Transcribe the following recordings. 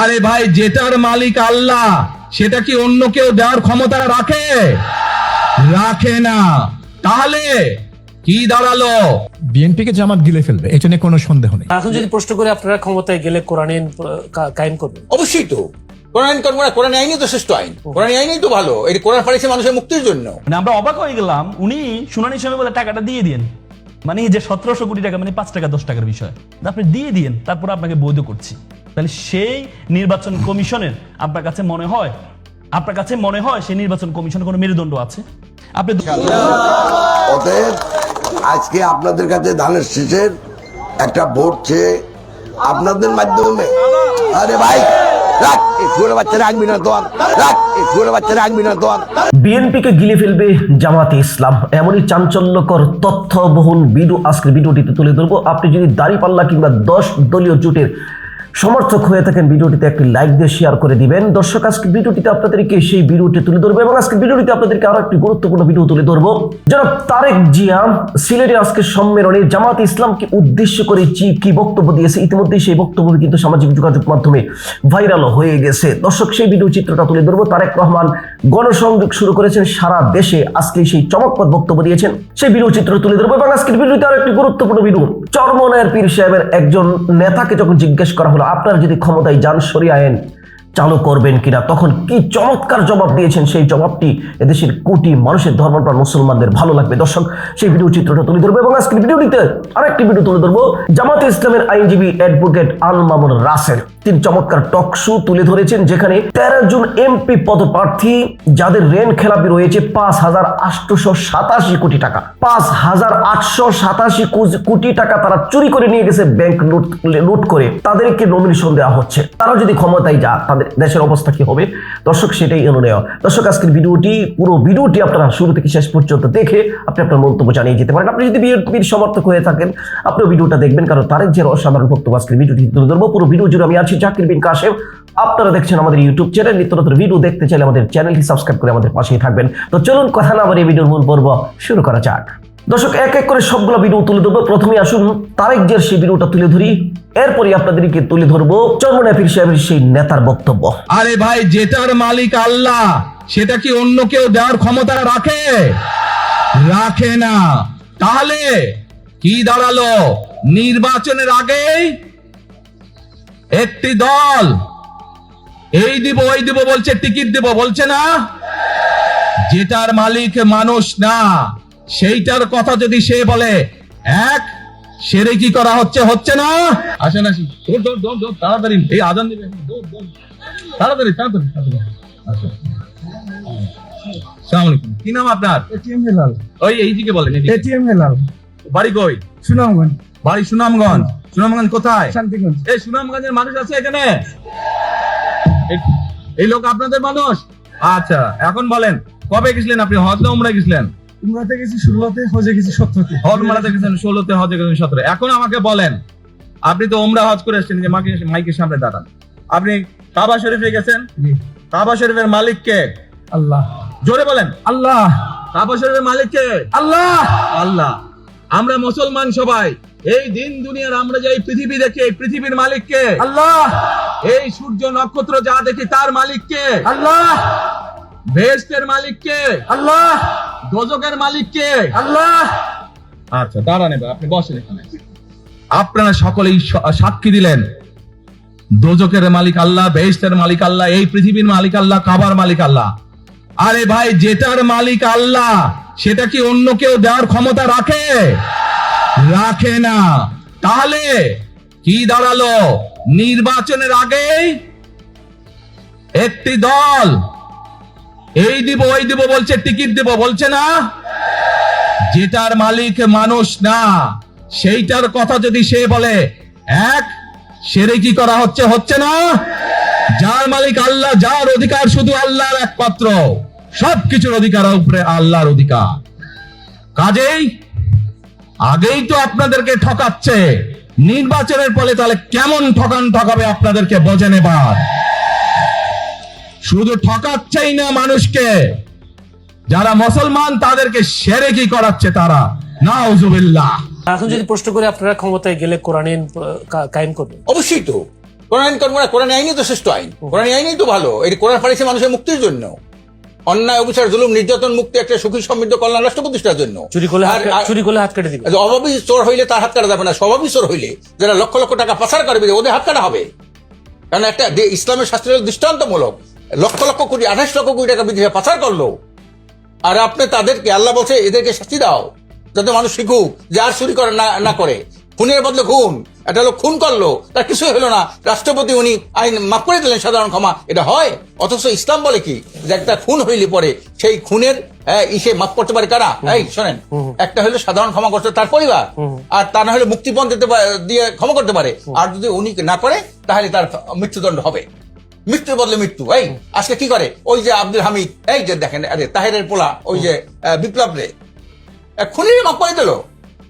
আরে ভাই যেটার মালিক আল্লাহ। সেটা কি অন্য কেউ দেওয়ার ক্ষমতা রাখে? রাখে না। তাহলে কি দাঁড়াল? বিএনপিকে জামাত গিলে ফেলবে এটা নিয়ে কোনো সন্দেহ নেই। এখন যদি প্রশ্ন করে আপনারা ক্ষমতায় গেলে কোরআন আইন, কায়েম করবেন? অবশ্যই তো। কোরআন আইন করব না কোরআন আইনই তো শ্রেষ্ঠ আইন। কোরআন আইনই তো ভালো। এটা কোরআন মানুষের মুক্তির জন্য। মানে আমরা অবাক হয়ে গেলাম উনি শুনানি সময় বলে টাকাটা দিয়ে দিন মানে যে সতেরোশো কোটি টাকা মানে পাঁচ টাকা দশ টাকার বিষয়। আপনি দিয়ে দিন তারপর আপনাকে বৈধ করছি। তাহলে সেই নির্বাচন কমিশনের আপনার কাছে মনে হয় আপনার কাছে মনে হয় সেই নির্বাচন কমিশনের কোনো মেরুদণ্ড আছে? আপনি অতএব আজকে আপনাদের কাছে ধানের শীষের একটা ভোট চেয়ে আপনাদের মাধ্যমে আরে ভাই। বিএনপিকে গিলে ফেলবে জামাতে ইসলাম। এমনই চাঞ্চল্যকর তথ্যবহুল ভিডিও আজকের ভিডিওটিতে তুলে ধরবো। আপনি যদি দাঁড়িপাল্লা কিংবা দশ দলীয় জোটের সমর্থক হয়ে থাকেন ভিডিওটিতে একটি লাইক দিয়ে শেয়ার করে দিবেন। দর্শক, আজকে ভিডিওটিতে আপনাদেরকে সেই ভিডিওটি তুলে ধরবো এবং আজকে ভিডিওটিতে আপনাদেরকে আরও একটি গুরুত্বপূর্ণ ভিডিও তুলে ধরবো। যারা তারেক জিয়া সিলেটে আজকে সম্মেলনে জামাত ইসলামকে উদ্দেশ্য করে কি বক্তব্য দিয়েছে? ইতিমধ্যেই সেই বক্তব্য কিন্তু সামাজিক যোগাযোগ মাধ্যমে ভাইরাল হয়ে গেছে। দর্শক, সেই ভিডিও চিত্রটা তুলে ধরবো। তারেক রহমান গণসংযোগ শুরু করেছেন সারা দেশে। আজকে সেই চমকপ্রদ বক্তব্য দিয়েছেন সেই ভিডিও চিত্র তুলে ধরবো এবং আজকের ভিডিওতে আরও একটি গুরুত্বপূর্ণ ভিডিও চরমনায়ের পীর সাহেবের একজন নেতাকে যখন জিজ্ঞেস করা হলো, আপনার যদি ক্ষমতায় যান, সরিয়ে আইন চালু করবেন কিনা? তখন কি চমৎকার জবাব দিয়েছেন সেই জবাবটি এদেশের কোটি মানুষের ধর্মপ্রাণ মুসলমানদের ভালো লাগবে। দর্শক, সেই ভিডিও চিত্রটা তুলে ধরবো এবং আজকের ভিডিওটিতে আরেকটি ভিডিও তুলে ধরবো। জামাতে ইসলামের আইনজীবী অ্যাডভোকেট আল মামুন রাসেল। তিনি চমৎকার টক শো তুলে ধরেছেন, যেখানে তেরো জন এমপি পদপ্রার্থী, যাদের রেন খেলাপি রয়েছে পাঁচ হাজার আটশোশো সাতাশি কোটি টাকা। পাঁচ হাজার আটশো সাতাশি কোটি টাকা তারা চুরি করে নিয়ে গেছে ব্যাংক লুট লুট করে। তাদেরকে নমিনেশন দেওয়া হচ্ছে। তারা যদি ক্ষমতায় যা তাদের দেশের অবস্থা কি হবে? দর্শক, সেটাই এনে নেওয়া। দর্শক, আজকের ভিডিওটি, পুরো ভিডিওটি আপনারা শুরু থেকে শেষ পর্যন্ত দেখে আপনি আপনার মন্তব্য জানিয়ে যেতে পারেন। আপনি যদি বিএনপির সমর্থক হয়ে থাকেন আপনি ভিডিওটা দেখবেন, কারণ তারেক যে অসাধারণ বক্তব্য আজকের ভিডিওটি তুলে ধরবো। পুরো ভিডিও জুড়ে আমি আছি জাকির বিন কাশেম। আপনারা দেখছেন আমাদের ইউটিউব চ্যানেল নিত্য নতুন ভিডিও দেখতে চাইলে আমাদের চ্যানেলটি সাবস্ক্রাইব করে আমাদের পাশেই থাকবেন। তো চলুন, কথা না আমার এই ভিডিওর মূল পর্ব শুরু করা যাক। দর্শক, এক এক করে সবগুলো ভিডিও তুলে ধরবো। প্রথমে আসুন তারেক জিয়ার সেই ভিডিওটা তুলে ধরি। এরপরই আপনাদেরকে তুলে ধরবো চরমনা পীর সাহেবের সেই নেতার বক্তব্য। আরে ভাই যেটার মালিক আল্লাহ। সেটা কি অন্য কেউ দেওয়ার ক্ষমতা রাখে? রাখে না। তাহলে কি দাঁড়াল? নির্বাচনের আগেই একটি দল এই দিব, ওই দিব বলছে, টিকিট দিব, বলছে না? যেটার মালিক মানুষ না। সেইটার কথা যদি সে বলে এক সেরে কি করা হচ্ছে হচ্ছে না? আসেন আসেন। দৌড় দৌড় দৌড় দৌড় তাড়াতাড়ি এই আজান দিবে। দৌড় দৌড়। তাড়াতাড়ি তাড়াতাড়ি কি নাম আপনার? এটিএম হেলাল। ওই এইদিকে বলেন এটিএম হেলাল। বাড়ি কই? সুনামগঞ্জ। বাড়ি সুনামগঞ্জ। সুনামগঞ্জ কোথায়? শান্তিগঞ্জ। এই সুনামগঞ্জের মানুষ আছে এখানে? এই- এই লোক আপনাদের মানুষ? আচ্ছা এখন বলেন কবে গেছিলেন আপনি? হজ না উমরা গেছিলেন? উমরাতে গেছি ষোলোতে হজে গেছি সতেরোতে। হজ মারাতে গেছেন ষোলোতে হজে গেছেন সতেরো এখন আমাকে বলেন আপনি তো ওমরা হজ করে এসেছেন যে মাকে মাইকের সামনে দাঁড়ান। আপনি কাবা শরীফে গেছেন? কাবা শরীফের মালিক কে? আল্লাহ। জোরে বলেন। আল্লাহ। কাবা শরীফের মালিক কে? আল্লাহ। আল্লাহ। আমরা মুসলমান সবাই এই দিন দুনিয়ার আমরা যে এই পৃথিবী দেখি এই পৃথিবীর মালিক কে? আল্লাহ। এই সূর্য নক্ষত্র যা দেখি তার মালিক কে? আল্লাহ। বেহেস্তের মালিক কে? আল্লাহ। দোজকের মালিক কে? আল্লাহ। আচ্ছা দাঁড়ান এবার আপনি বসেন এখানে। আপনারা সকলেই সাক্ষী দিলেন। দোজকের মালিক আল্লাহ বেহেস্তের মালিক আল্লাহ এই পৃথিবীর মালিক আল্লাহ কাবার মালিক আল্লাহ। আরে ভাই যেটার মালিক আল্লাহ সেটা কি অন্য কেউ দেওয়ার ক্ষমতা রাখে? রাখে না। তাহলে কি দাঁড়াল? নির্বাচনের আগেই একটি দল এই দিব, ওই দিব, বলছে, টিকিট দিব, বলছে না? যেটার মালিক মানুষ না, সেইটার কথা যদি সে বলে, এক, সেরে কি করা হচ্ছে হচ্ছে না? যার মালিক আল্লাহ, যার অধিকার শুধু আল্লাহর একমাত্র, সবকিছুর অধিকার উপরে আল্লাহর অধিকার। কাজেই আগেই তো আপনাদেরকে ঠকাচ্ছে, নির্বাচনের ফলে তাহলে কেমন ঠকান ঠকাবে আপনাদেরকে বোঝেন এবার। শুধু ঠকাচ্ছেই না মানুষকে। যারা মুসলমান তাদেরকে সেরে কি করাচ্ছে তারা? নাউজুবিল্লাহ। এখন যদি প্রশ্ন করে আপনারা ক্ষমতায় গেলে কোরআন আইন, কায়েম করবেন? অবশ্যই তো। কোরআন আইন করব না কোরআন আইনই তো শ্রেষ্ঠ আইন। কোরআন আইনই তো ভালো। এটি কোরআন পাঠিয়েছে মানুষের মুক্তির জন্য। অন্যায় অবিচার জুলুম নির্যাতন মুক্তি একটা সুখী সমৃদ্ধ কল্যাণ রাষ্ট্র প্রতিষ্ঠার জন্য। চুরি করলে চুরি করলে হাত কেটে দিবে। আচ্ছা, অভাবী চোর হইলে তার হাত কাটা যাবে না। স্বভাবী চোর হইলে যারা লক্ষ লক্ষ টাকা পাচার করবে ওদের হাত কাটা হবে। কারণ একটা ইসলামের শাস্ত্রের দৃষ্টান্তমূলক। লক্ষ লক্ষ কোটি আঠাশ লক্ষ কোটি টাকা বিদেশে পাচার করল। আর আপনি তাদেরকে আল্লাহ বলছে এদেরকে শাস্তি দাও যাতে মানুষ শিখুক যে আর চুরি করে না না করে। খুনের বদলে খুন একটা লোক খুন করল তার কিছু হলো না। রাষ্ট্রপতি উনি আইন মাফ করে দিলেন সাধারণ ক্ষমা এটা হয়? অথচ ইসলাম বলে কি? যে একটা খুন হইলে পরে সেই খুনের হ্যাঁ, ইসে মাফ করতে পারে কারা? এই শোনেন একটা হলে সাধারণ ক্ষমা করতে তার পরিবার। আর তা না হলে মুক্তিপণ দিতে দিয়ে ক্ষমা করতে পারে। আর যদি উনি না করে তাহলে তার মৃত্যুদণ্ড হবে। মৃত্যুর বদলে মৃত্যু এই আজকে কি করে? ওই যে আব্দুল হামিদ এই যে দেখেন আরে তাহেরের পোলা ওই যে বিপ্লব রে খুনির মাপ করে দিল।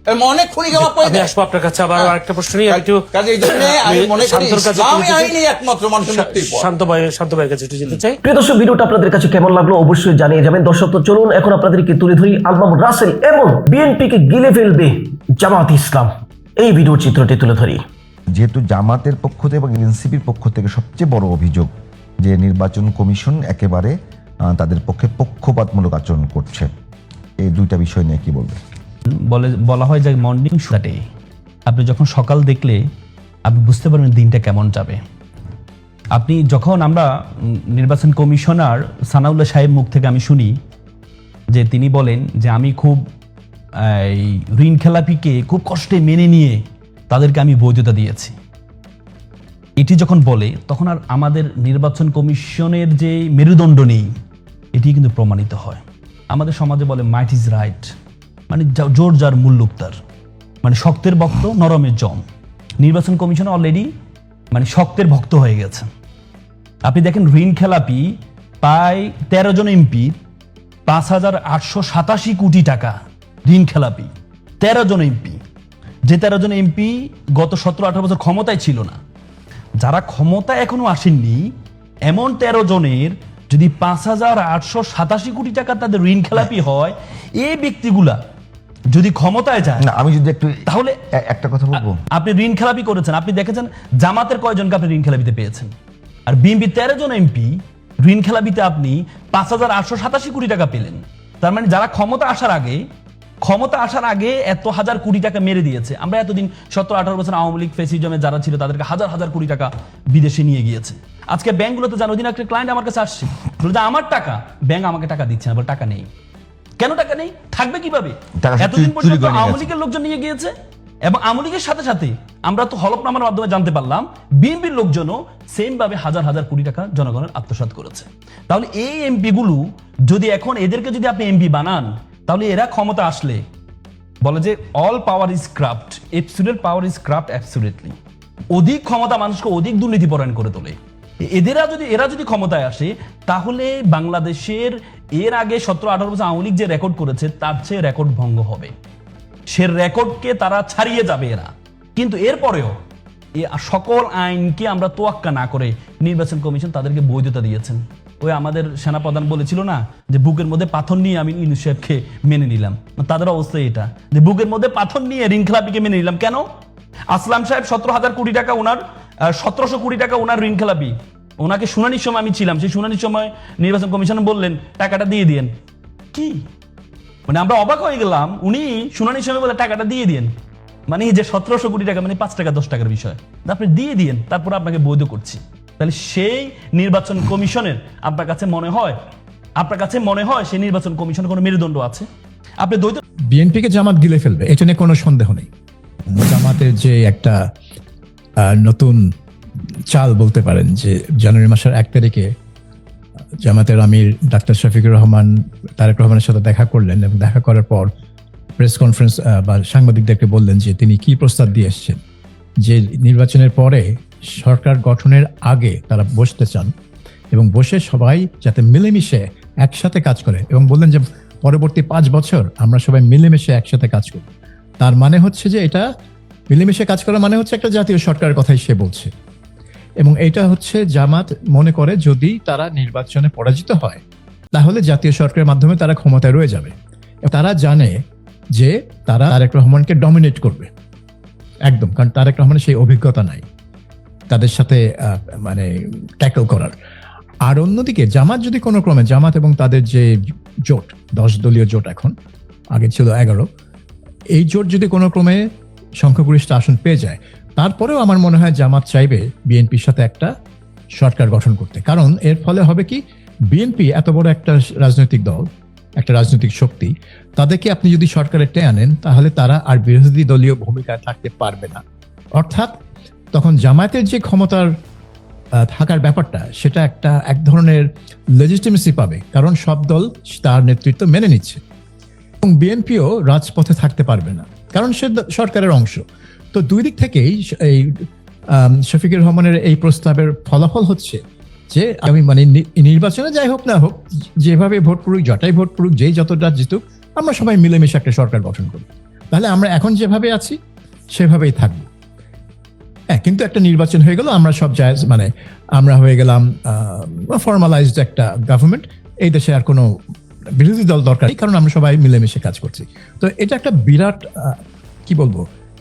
এরম অনেক খুনিকে মাপ করে আমি আসব আপনার কাছে আবার একটা প্রশ্ন নিয়ে একটু কাজে এই জন্য আমি মনে করি ইসলামী আইনই একমাত্র মানুষের মুক্তির পথ। শান্ত ভাই শান্ত ভাইয়ের কাছে একটু যেতে চাই। প্রিয় দর্শক ভিডিওটা আপনাদের কাছে কেমন লাগল অবশ্যই জানিয়ে যাবেন। দর্শক তো চলুন এখন আপনাদেরকে তুলে ধরি আলমাম রাসেল এবং বিএনপিকে গিলে ফেলবে জামাত ইসলাম। এই ভিডিও চিত্রটি তুলে ধরি। যেহেতু জামাতের পক্ষ থেকে এবং এনসিপির পক্ষ থেকে সবচেয়ে বড় অভিযোগ যে নির্বাচন কমিশন একেবারে তাদের পক্ষে পক্ষপাতমূলক আচরণ করছে। এই দুইটা বিষয় নিয়ে কি বলবে বলে বলা হয় যে মর্নিং শুটে আপনি যখন সকাল দেখলে আপনি বুঝতে পারবেন দিনটা কেমন যাবে। আপনি যখন আমরা নির্বাচন কমিশনার সানাউল্লাহ সাহেব মুখ থেকে আমি শুনি যে তিনি বলেন যে আমি খুব এই, ঋণ খেলাপিকে খুব কষ্টে মেনে নিয়ে তাদেরকে আমি বৈধতা দিয়েছি। এটি যখন বলে, তখন আর আমাদের নির্বাচন কমিশনের যে মেরুদণ্ড নেই, এটি কিন্তু প্রমাণিত হয়। আমাদের সমাজে বলে মাইট ইজ রাইট মানে জোর যার মূল্যুক তার মানে শক্তের ভক্ত, নরমের জম। নির্বাচন কমিশন অলরেডি মানে শক্তের ভক্ত হয়ে গেছে। আপনি দেখেন, ঋণ খেলাপি প্রায় তেরো জন এমপি, পাঁচ হাজার আটশো সাতাশি কোটি টাকা ঋণ খেলাপি। তেরো জন এমপি। যে তেরো জন এমপি গত সতেরো আঠারো বছর ক্ষমতায় ছিল না। যারা ক্ষমতা এখনও আসেননি এমন তেরো জনের যদি পাঁচ হাজার আটশো সাতাশি কোটি টাকা তাদের ঋণ খেলাপি হয়। এই ব্যক্তিগুলা যদি ক্ষমতায় যায় না আমি যদি একটু তাহলে একটা কথা বলব? আপনি ঋণ খেলাপি করেছেন। আপনি দেখেছেন জামাতের কয়জনকে আপনি ঋণ খেলাপিতে পেয়েছেন? আর বিএনপি তেরো জন এমপি ঋণ খেলাপিতে আপনি পাঁচ হাজার আটশো সাতাশি কোটি টাকা পেলেন। তার মানে যারা ক্ষমতা আসার আগে ক্ষমতা আসার আগে এত হাজার কোটি টাকা মেরে দিয়েছে। আমরা এতদিন সতেরো আঠারো বছর আওয়ামী লীগ ফেসিজমে যারা ছিল তাদেরকে হাজার হাজার কোটি টাকা বিদেশে নিয়ে গিয়েছে। আজকে ব্যাংকগুলোতে জানো দিন একটা ক্লায়েন্ট আমার কাছে আসছে। বলে যে আমার টাকা। ব্যাংক আমাকে টাকা দিচ্ছে না টাকা নেই। কেন টাকা নেই? থাকবে কীভাবে? এতদিন পর্যন্ত আওয়ামী লীগের লোকজন নিয়ে গিয়েছে এবং আওয়ামী লীগের সাথে সাথে আমরা তো হলফনামার মাধ্যমে জানতে পারলাম বিএনপির লোকজনও সেম ভাবে হাজার হাজার কোটি টাকা জনগণের আত্মসাৎ করেছে। তাহলে এই এমপি গুলো যদি এখন এদেরকে যদি আপনি এমপি বানান তাহলে এরা ক্ষমতা আসলে। বলে যে all power is corrupt absolute power is corrupt absolutely অধিক ক্ষমতা মানুষকে অধিক দুর্নীতিপরায়ণ করে তোলে। এদেরা যদি, এরা যদি ক্ষমতায় আসে, তাহলে বাংলাদেশের এর আগে সতেরো আঠারো বছর আওয়ামী লীগ যে রেকর্ড করেছে, তার চেয়ে রেকর্ড ভঙ্গ হবে। সে রেকর্ডকে তারা ছাড়িয়ে যাবে এরা। কিন্তু এরপরেও সকল আইনকে আমরা তোয়াক্কা না করে নির্বাচন কমিশন তাদেরকে বৈধতা দিয়েছেন। ওই আমাদের সেনাপ্রধান বলেছিল না যে বুকের মধ্যে পাথর নিয়ে আমি ইউনুস সাহেবকে মেনে নিলাম। তাদের অবস্থা এটা। যে বুকের মধ্যে পাথর নিয়ে রিংখেলাপিকে মেনে নিলাম। কেন? আসলাম সাহেব সতেরো হাজার কোটি টাকা ওনার সতেরোশো কোটি টাকা ওনার ঋণ খেলাপি। ওনাকে শুনানির সময় আমি ছিলাম। সেই শুনানির সময় নির্বাচন কমিশন বললেন, টাকাটা দিয়ে দিয়েন। কি? মানে আমরা অবাক হয়ে গেলাম। উনি শুনানির সময় বলে, টাকাটা দিয়ে দিয়েন। মানে যে সতেরোশো কোটি টাকা মানে পাঁচ টাকা, দশ টাকার বিষয়। আপনি দিয়ে দিয়েন, তারপর আপনাকে বৈধ করছি। তাহলে সেই নির্বাচন কমিশনের আপনার কাছে মনে হয়, আপনার কাছে মনে হয় সেই নির্বাচন কমিশনের কোনো মেরুদণ্ড আছে? আপনি দ্বৈত বিএনপিকে জামাত গিলে ফেলবে এটা নিয়ে কোনো সন্দেহ নেই। জামাতের যে একটা নতুন চাল বলতে পারেন যে জানুয়ারি মাসের এক তারিখে, জামাতের আমির ডাক্তার শফিকুর রহমান, তারেক রহমানের সাথে দেখা করলেন এবং দেখা করার পর প্রেস কনফারেন্স বা সাংবাদিকদেরকে বললেন যে তিনি কি প্রস্তাব দিয়ে এসছেন। যে নির্বাচনের পরে সরকার গঠনের আগে তারা বসতে চান এবং বসে সবাই যাতে মিলেমিশে একসাথে কাজ করে এবং বললেন যে পরবর্তী পাঁচ বছর আমরা সবাই মিলেমিশে একসাথে কাজ করি। তার মানে হচ্ছে যে এটা মিলেমিশে কাজ করা মানে হচ্ছে একটা জাতীয় সরকারের কথাই সে বলছে। এবং এটা হচ্ছে জামাত মনে করে যদি তারা নির্বাচনে পরাজিত হয়, তাহলে জাতীয় সরকারের মাধ্যমে তারা ক্ষমতায় রয়ে যাবে। তারা জানে যে তারা তারেক রহমানকে ডমিনেট করবে। একদম, কারণ তারেক রহমানের সেই অভিজ্ঞতা নাই। তাদের সাথে মানে ট্যাকল করার। আর অন্যদিকে, জামাত যদি কোনো ক্রমে, জামাত এবং তাদের যে জোট, দশ দলীয় জোট এখন, আগে ছিল এগারো, এই জোট যদি কোনো ক্রমে সংখ্যাগরিষ্ঠ আসন পেয়ে যায়, তারপরেও আমার মনে হয় জামাত চাইবে বিএনপির সাথে একটা সরকার গঠন করতে। কারণ এর ফলে হবে কি, বিএনপি এত বড় একটা রাজনৈতিক দল, একটা রাজনৈতিক শক্তি, তাদেরকে আপনি যদি সরকারে টেনে আনেন, তাহলে তারা আর বিরোধী দলীয় ভূমিকায় থাকতে পারবে না। অর্থাৎ তখন জামায়াতের যে ক্ষমতার থাকার ব্যাপারটা, সেটা একটা এক ধরনের লেজিটিমেসি পাবে, কারণ সব দল তার নেতৃত্ব মেনে নিচ্ছে। এবং বিএনপিও রাজপথে থাকতে পারবে না, কারণ সে সরকারের অংশ। তো দুই দিক থেকেই এই শফিকুর রহমানের এই প্রস্তাবের ফলাফল হচ্ছে যে, আমি মানে নির্বাচনে যাই হোক না হোক, যেভাবে ভোট পড়ুক যটাই ভোট পড়ুক, যেই যতটা জিতুক, আমরা সবাই মিলেমিশে একটা সরকার গঠন করি। তাহলে আমরা এখন যেভাবে আছি, সেভাবেই থাকব। হ্যাঁ কিন্তু একটা নির্বাচন হয়ে গেল, আমরা সব জায়গা মানে আমরা হয়ে গেলাম ফর্মালাইজড একটা গভর্নমেন্ট এই দেশে আর কোনো বিরোধী দল দরকার কারণ আমরা সবাই মিলেমিশে কাজ করছি। তো এটা একটা বিরাট কি বলব,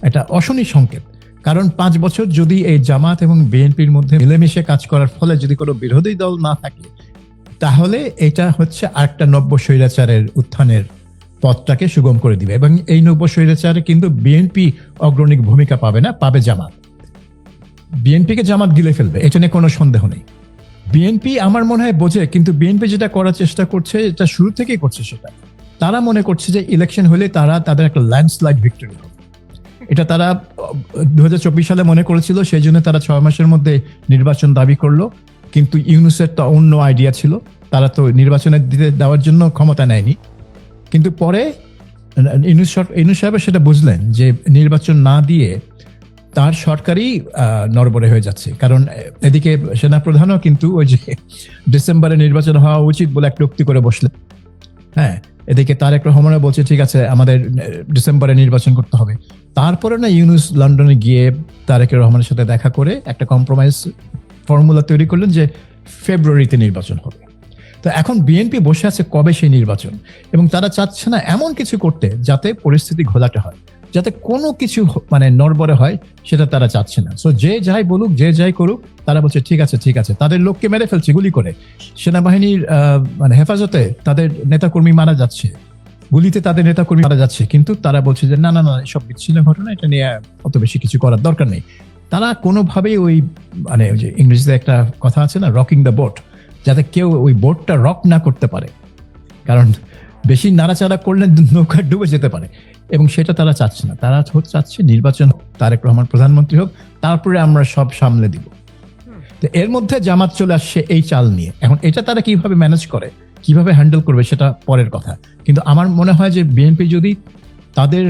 একটা অশনি সংকেত। কারণ পাঁচ বছর যদি এই জামাত এবং বিএনপির মধ্যে মিলেমিশে কাজ করার ফলে যদি কোনো বিরোধী দল না থাকে, তাহলে এটা হচ্ছে আরেকটা নব্য স্বৈরাচারের উত্থানের পথটাকে সুগম করে দিবে। এবং এই নব্য স্বৈরাচারে কিন্তু বিএনপি অগ্রণী ভূমিকা পাবে না, পাবে জামাত। বিএনপিকে জামাত গিলে ফেলবে, এটা নিয়ে কোনো সন্দেহ নেই। বিএনপি আমার মনে হয় বোঝে, কিন্তু বিএনপি যেটা করার চেষ্টা করছে, এটা শুরু থেকেই করছে সেটা। তারা মনে করছে যে ইলেকশন হলে তারা তাদের একটা ল্যান্ডস্লাইড ভিক্টরি হবে। এটা তারা দু হাজার চব্বিশ সালে মনে করেছিল, সেই জন্য তারা ছয় মাসের মধ্যে নির্বাচন দাবি করল। কিন্তু ইউনুসের তো অন্য আইডিয়া ছিল, তারা তো নির্বাচনের দিতে দেওয়ার জন্য ক্ষমতা নেয়নি। কিন্তু পরে ইউনুস ইউনুস সাহেব সেটা বুঝলেন যে নির্বাচন না দিয়ে তার সরকারই নরবরে হয়ে যাচ্ছে। কারণ, এদিকে সেনাপ্রধানও কিন্তু ওই যে ডিসেম্বরে নির্বাচন হওয়া উচিত বলে একটা উক্তি করে বসলেন। হ্যাঁ এদিকে তারেক রহমানও বলছে, ঠিক আছে, আমাদের ডিসেম্বরে নির্বাচন করতে হবে। তারপরে না ইউনুস লন্ডনে গিয়ে তারেক রহমানের সাথে দেখা করে একটা কম্প্রোমাইজ ফর্মুলা তৈরি করলেন যে ফেব্রুয়ারিতে নির্বাচন হবে। তো এখন বিএনপি বসে আছে কবে সেই নির্বাচন? এবং তারা চাচ্ছে না এমন কিছু করতে যাতে পরিস্থিতি ঘোলাটে হয়। যাতে কোনো কিছু মানে নড়বড়ে হয়, সেটা তারা চাচ্ছে না। সো যে যাই বলুক, যে যাই করুক, তারা বলছে, ঠিক আছে ঠিক আছে। তাদের লোককে মেরে ফেলছে, গুলি করে। সেনাবাহিনীর মানে হেফাজতে তাদের নেতাকর্মী মারা যাচ্ছে। গুলিতে তাদের নেতাকর্মী মারা যাচ্ছে। কিন্তু তারা বলছে যে, না না না সব বিচ্ছিন্ন ঘটনা, এটা নিয়ে অত বেশি কিছু করার দরকার নেই। তারা কোনোভাবেই ওই মানে যে ইংরেজিতে একটা কথা আছে না রকিং দ্য বোট যাতে কেউ ওই বোটটা রক না করতে পারে। কারণ বেশি নাড়াচাড়া করলে নৌকা ডুবে যেতে পারে। এবং সেটা তারা চাচ্ছে না। তারা চাচ্ছে নির্বাচন হোক, তারেক রহমান প্রধানমন্ত্রী হোক, তারপরে আমরা সব সামলে দিব। তো এর মধ্যে জামাত চলে আসছে এই চাল নিয়ে। এখন এটা তারা কীভাবে ম্যানেজ করে, কীভাবে হ্যান্ডেল করবে সেটা পরের কথা। কিন্তু আমার মনে হয় যে বিএনপি যদি তাদের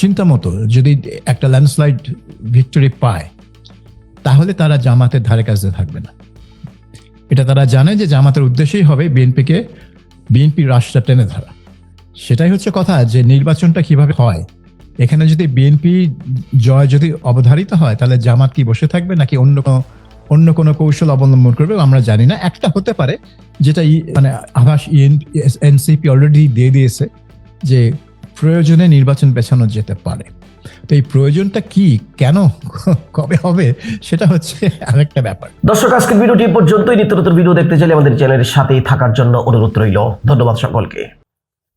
চিন্তা মতো যদি একটা ল্যান্ডস্লাইড ভিক্টরি পায়, তাহলে তারা জামাতের ধারে কাছে থাকবে না। এটা তারা জানে যে জামাতের উদ্দেশ্যই হবে বিএনপিকে বিএনপি রাষ্ট্রটা টেনে ধরা। সেটাই হচ্ছে কথা যে নির্বাচনটা কীভাবে হয়। এখানে যদি বিএনপি জয় যদি অবধারিত হয়, তাহলে জামাত কি বসে থাকবে নাকি অন্য কোনো অন্য কোনো কৌশল অবলম্বন করবে আমরা জানি না। একটা হতে পারে যেটা মানে আভাস এনসিপি অলরেডি দিয়ে দিয়েছে যে প্রয়োজনে নির্বাচন পেছানো যেতে পারে। তো এই প্রয়োজনটা কি? কেন? কবে হবে? সেটা হচ্ছে আরেকটা ব্যাপার। দর্শক, আজকের ভিডিওটি পর্যন্তই। নিত্য নতুন ভিডিও দেখতে চাইলে আমাদের চ্যানেলের সাথেই থাকার জন্য অনুরোধ রইল। ধন্যবাদ সকলকে।